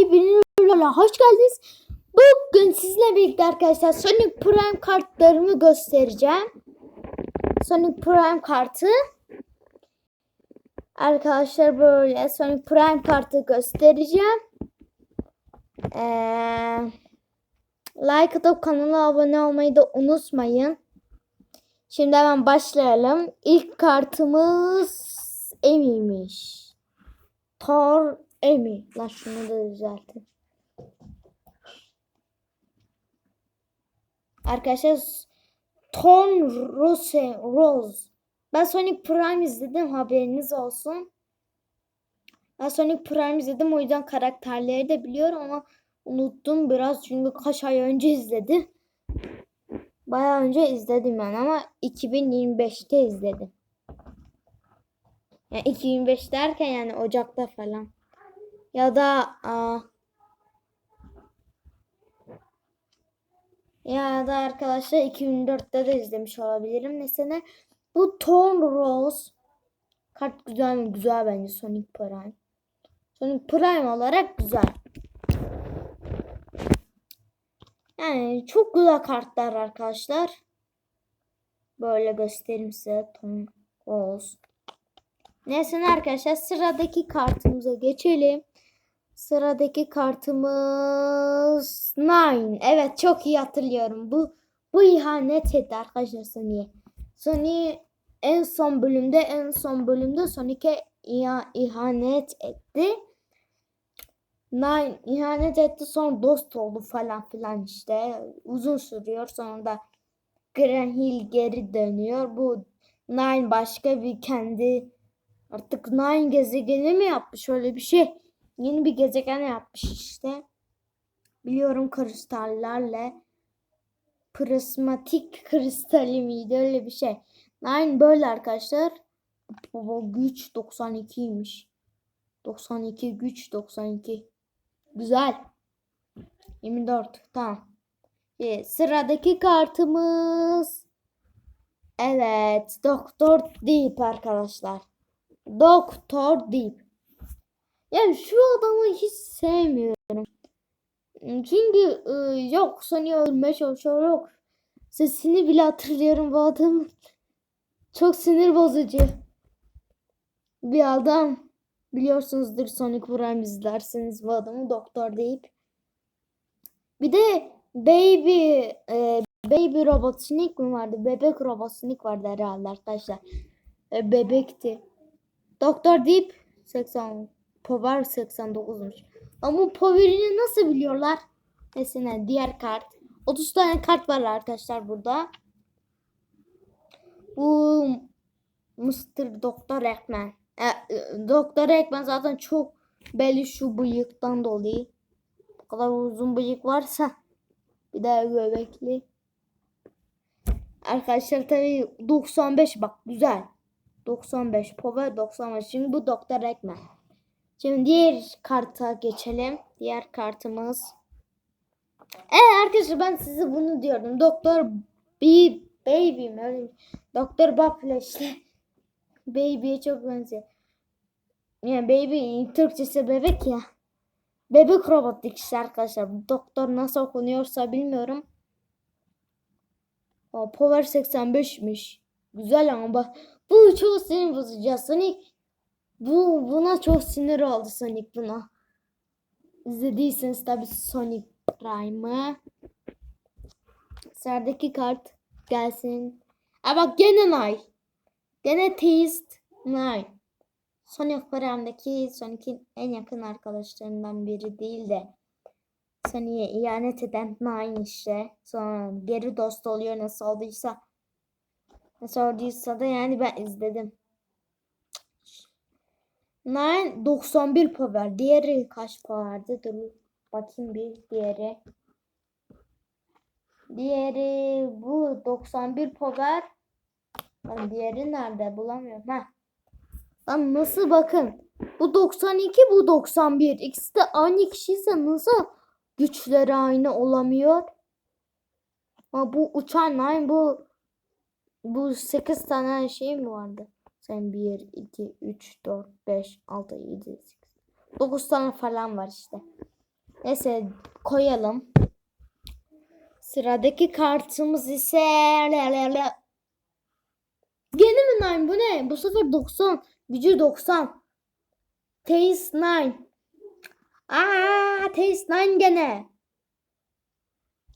Hepinize hoş geldiniz. Bugün sizle birlikte arkadaşlar Sonic Prime kartlarımı göstereceğim. Sonic Prime kartı. Arkadaşlar böyle Sonic Prime kartı göstereceğim. Ee, like atıp kanala abone olmayı da unutmayın. Şimdi hemen başlayalım. İlk kartımız Emi'ymiş. Thor Emi. Lan şunu da düzeltin. Arkadaşlar Thorn Rose, Rose. Ben Sonic Prime izledim haberiniz olsun. Ben Sonic Prime izledim o yüzden karakterleri de biliyorum ama unuttum biraz çünkü kaç ay önce izledim. Bayağı önce izledim ben ama 2025'te izledim. Yani 2025 derken yani Ocak'ta falan. Ya da aa, ya da arkadaşlar 2004'te de izlemiş olabilirim. Mesela bu Thorn Rose kart güzel mi? Güzel bence Sonic Prime. Sonic Prime olarak güzel. Yani çok güzel kartlar arkadaşlar. Böyle göstereyim size Thorn Rose. Neyse arkadaşlar sıradaki kartımıza geçelim. Sıradaki kartımız Nine. Evet çok iyi hatırlıyorum. Bu bu ihanet etti arkadaşlar Sony'ye. Sony en son bölümde en son bölümde Sonic'e iha- ihanet etti. Nine ihanet etti sonra dost oldu falan filan işte. Uzun sürüyor sonra da Green geri dönüyor. Bu Nine başka bir kendi Artık Nine gezegeni mi yapmış öyle bir şey. Yeni bir gezegen yapmış işte. Biliyorum kristallerle. Prismatik kristali miydi öyle bir şey. Nine böyle arkadaşlar. Baba güç 92'ymiş. 92 güç 92. Güzel. 24 tamam. Ee, sıradaki kartımız. Evet. Doktor Deep arkadaşlar. Doktor Deep. Yani şu adamı hiç sevmiyorum. Çünkü e, yok Sony ölmeye çalışıyor yok. Sesini bile hatırlıyorum bu adam. Çok sinir bozucu. Bir adam. Biliyorsunuzdur Sonic Prime izlerseniz bu adamı Doktor Deep. Bir de Baby e, Baby Robot Sonic mi vardı? Bebek Robot Sonic vardı herhalde arkadaşlar. E, bebekti. Doktor Deep 80 Power 89'muş. Ama Power'ini nasıl biliyorlar? Mesela diğer kart. 30 tane kart var arkadaşlar burada. Bu Mr. Doktor Ekmen. E, e, Doktor Ekmen zaten çok belli şu bıyıktan dolayı. Bu kadar uzun bıyık varsa bir de göbekli. Arkadaşlar tabii 95 bak güzel. 95 power 95. Şimdi bu Doktor Ekmen. Şimdi diğer karta geçelim. Diğer kartımız. Evet arkadaşlar ben size bunu diyordum. Doktor B Baby mi? Öyle? Doktor Buffalo işte. Baby'ye çok benziyor. Yani baby Türkçesi bebek ya. Bebek robot işte arkadaşlar. Doktor nasıl okunuyorsa bilmiyorum. O Power 85'miş. Güzel ama bak bu çok sinir bozucu. Sonic bu buna çok sinir oldu Sonic buna. İzlediyseniz tabi Sonic Prime'ı. Sıradaki kart gelsin. Aa bak gene Nine. Gene Taste Nine. Sonic Prime'daki Sonic'in en yakın arkadaşlarından biri değil de Sonic'e ihanet eden Nine işte. Sonra geri dost oluyor nasıl olduysa. Nasıl olduysa da yani ben izledim. Nine 91 power. Diğeri kaç power'dı? Dur bakayım bir diğeri. Diğeri bu 91 power. Lan diğeri nerede? Bulamıyorum. Ha. Lan nasıl bakın. Bu 92 bu 91. İkisi de aynı kişiyse nasıl güçleri aynı olamıyor? Ama bu uçan Nine bu bu 8 tane şey mi vardı? Sen 1, 2, 3, 4, 5, 6, 7, 8. 9 tane falan var işte. Neyse koyalım. Sıradaki kartımız ise Gene mi 9? Bu ne? Bu sefer 90. Gücü 90. Taste 9. Aa, Taste 9 gene.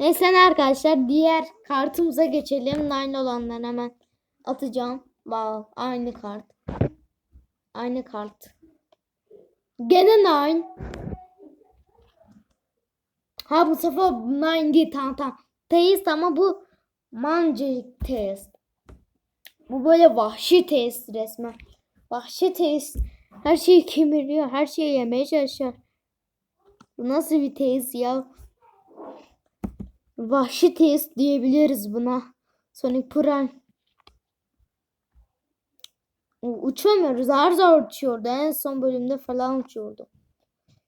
Neyse arkadaşlar diğer kartımıza geçelim. 9 olanları hemen atacağım. Wow, aynı kart. Aynı kart. Gene 9. Ha bu sefer 9 değil tamam tamam. Taste ama bu mancı taste. Bu böyle vahşi test resmen. Vahşi test. Her şeyi kemiriyor. Her şeyi yemeye çalışıyor. Bu nasıl bir test ya? Vahşi test diyebiliriz buna. Sonic Prime. Uçamıyoruz. Zar zar uçuyordu. En son bölümde falan uçuyordu.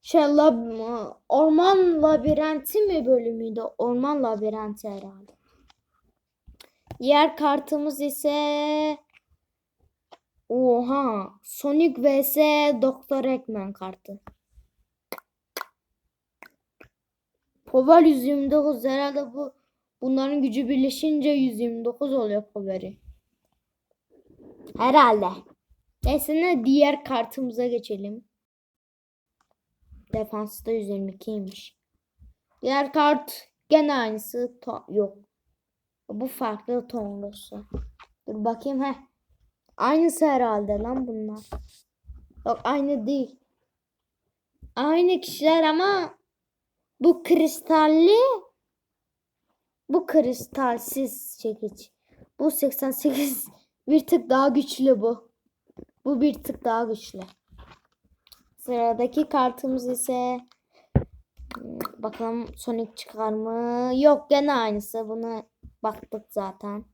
Şey lab- orman labirenti mi bölümüydü? Orman labirenti herhalde. Diğer kartımız ise Oha Sonic vs Doktor Eggman kartı. Power 129 herhalde bu bunların gücü birleşince 129 oluyor Power'i. Herhalde. Neyse ne diğer kartımıza geçelim. Defansta 122'ymiş. Diğer kart gene aynısı. To- yok. Bu farklı tonlusu. Dur bakayım he. Aynısı herhalde lan bunlar. Yok aynı değil. Aynı kişiler ama bu kristalli bu kristalsiz çekiç. Bu 88 bir tık daha güçlü bu. Bu bir tık daha güçlü. Sıradaki kartımız ise hmm, bakalım Sonic çıkar mı? Yok gene aynısı. Bunu baktık zaten.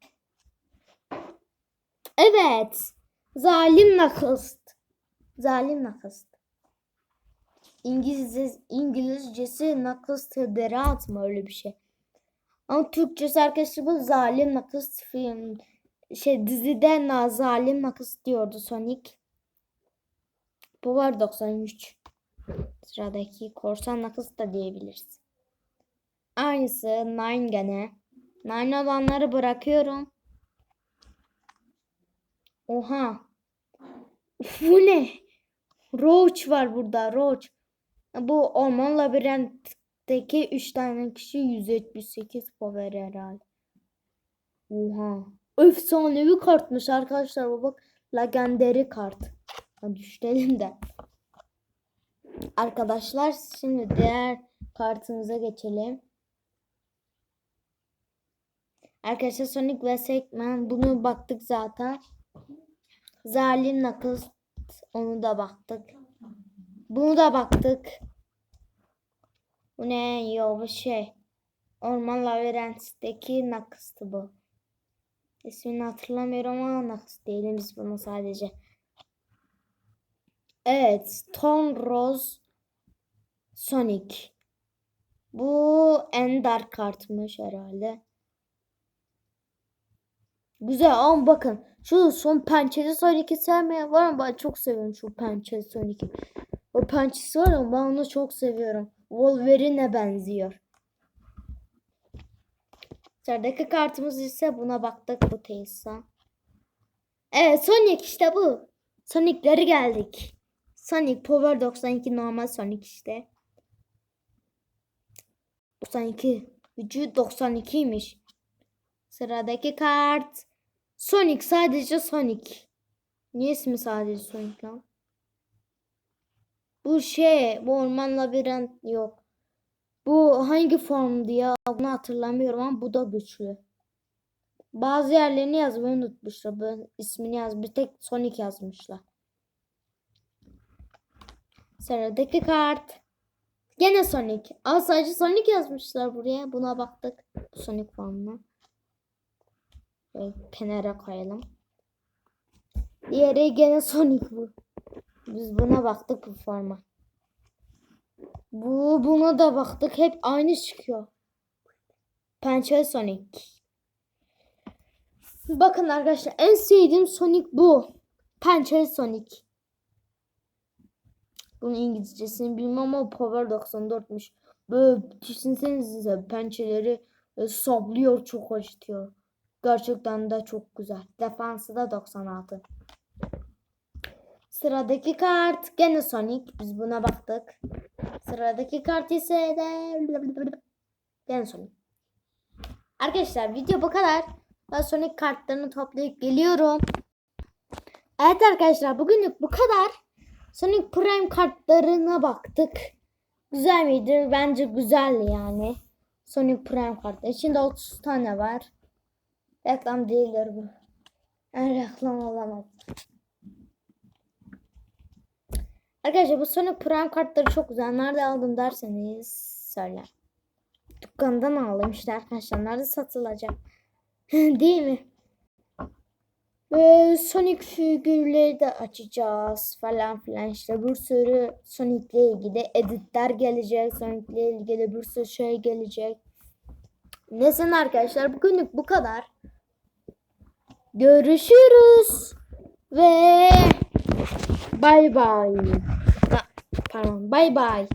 Evet. Zalim Nakıst. Zalim Nakıst. İngilizce, İngilizcesi Nakıst Hıdırat mı öyle bir şey. Ama Türkçesi arkadaşlar bu Zalim Nakıst film. Şey dizide na Zalim Nakıst diyordu Sonic. Bu var 93. Sıradaki Korsan Nakıst da diyebiliriz. Aynısı Nine gene. Nine olanları bırakıyorum. Oha. Bu ne? Roach var burada. Roach. Bu orman labirentteki 3 tane kişi 178 power herhalde. Oha. Efsanevi kartmış arkadaşlar. Bu bak. Legendary kart. Ha, düşelim de. Arkadaşlar şimdi diğer kartımıza geçelim. Arkadaşlar Sonic vs Eggman bunu baktık zaten. Zalim Knuckles onu da baktık. Bunu da baktık. Bu ne yo bu şey. Orman labirentteki Knuckles'tı bu. İsmini hatırlamıyorum ama Knuckles diyelim biz bunu sadece. Evet. Ton Rose Sonic. Bu Ender kartmış herhalde. Güzel ama bakın şu son pençeli Sonic'i sevmeyen var ama ben çok seviyorum şu pençeli Sonic'i. O pençesi var ama ben onu çok seviyorum. Wolverine'e benziyor. Sıradaki kartımız ise buna baktık bu Teysa. Evet Sonic işte bu. Sonic'leri geldik. Sonic Power 92 normal Sonic işte. 92. Gücü 92'ymiş. Sıradaki kart. Sonic sadece Sonic. Niye ismi sadece Sonic lan? Bu şey, bu orman labirent yok. Bu hangi formdu ya? Bunu hatırlamıyorum ama bu da güçlü. Bazı yerlerini yazmayı unutmuşlar. Ben ismini yaz. Bir tek Sonic yazmışlar. Sıradaki kart. Gene Sonic. Ama sadece Sonic yazmışlar buraya. Buna baktık. Sonic formuna. Böyle kenara koyalım. Diğeri gene Sonic bu. Biz buna baktık bu forma. Bu buna da baktık. Hep aynı çıkıyor. Pençe Sonic. Bakın arkadaşlar en sevdiğim Sonic bu. Pençe Sonic. Bu Bunun İngilizcesini bilmem ama Power 94'müş. Böyle düşünsenize pençeleri e, saplıyor çok acıtıyor. Gerçekten de çok güzel. Defansı da 96. Sıradaki kart gene Sonic. Biz buna baktık. Sıradaki kart ise de gene Sonic. Arkadaşlar video bu kadar. Ben Sonic kartlarını toplayıp geliyorum. Evet arkadaşlar bugünlük bu kadar. Sonic Prime kartlarına baktık. Güzel miydi? Bence güzeldi yani. Sonic Prime kartı. İçinde 30 tane var. Reklam değildir bu. Yani reklam olamaz. Arkadaşlar bu Sonic Prime kartları çok güzel. Nerede aldım derseniz söyle. Dükkandan aldım işte arkadaşlar. Nerede satılacak? Değil mi? Ve Sonic figürleri de açacağız falan filan işte bir sürü Sonic'le ilgili editler gelecek. Sonic'le ilgili bir sürü şey gelecek. Neyse arkadaşlar bugünlük bu kadar. Görüşürüz. Ve bay bay. Pardon bay bay.